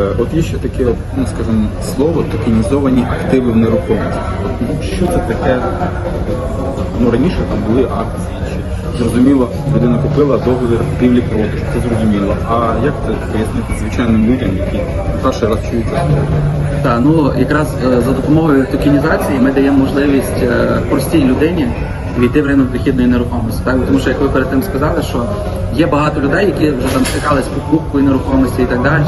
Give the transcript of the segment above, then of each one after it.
Е, От є ще таке, ну скажімо, слово токенізовані активи в нерухомості. Ну, що це таке? Ну раніше там були акції. Зрозуміло, людина купила договір купівлі продажу, це зрозуміло. А як це пояснити звичайним людям, які перший раз чують це? Так, ну якраз е, за допомогою токенізації ми даємо можливість е, простій людині війти в ринок дохідної нерухомості. Так? Тому що, як ви перед тим сказали, що є багато людей, які вже там стикалися з покупкою нерухомості і так далі,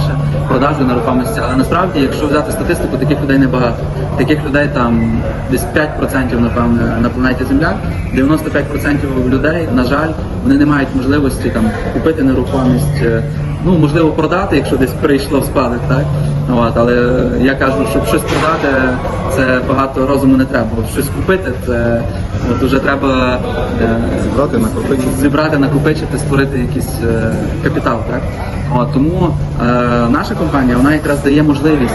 продажею нерухомості. Але насправді, якщо взяти статистику, таких людей небагато. Таких людей там десь 5% напевно на планеті Земля. 95% людей, на жаль, вони не мають можливості там купити нерухомість. Ну, можливо, продати, якщо десь прийшло в спадок, так? От, але я кажу, щоб щось продати, це багато розуму не треба. От щось купити, це от вже треба е, Зібрати, накопичити. зібрати, накопичити, створити якийсь е, капітал. Так? От, тому е, наша компанія вона якраз дає можливість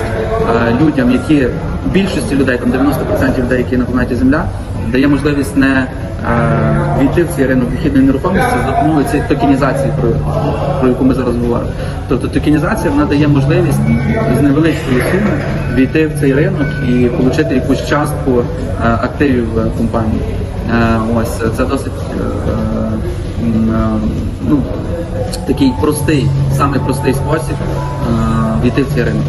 е, людям, які більшості людей, там 90% людей, які на планеті Земля, дає можливість не е, війти в цей ринок вихідної нерухомості за допомогою цієї токенізації, про, про яку ми зараз говоримо. Тобто токенізація вона дає можливість з невеличкої суми війти в цей ринок і отримати якусь частку е, активів компанії. Е, Ось це досить ну, такий простий, самий простий спосіб війти в цей ринок.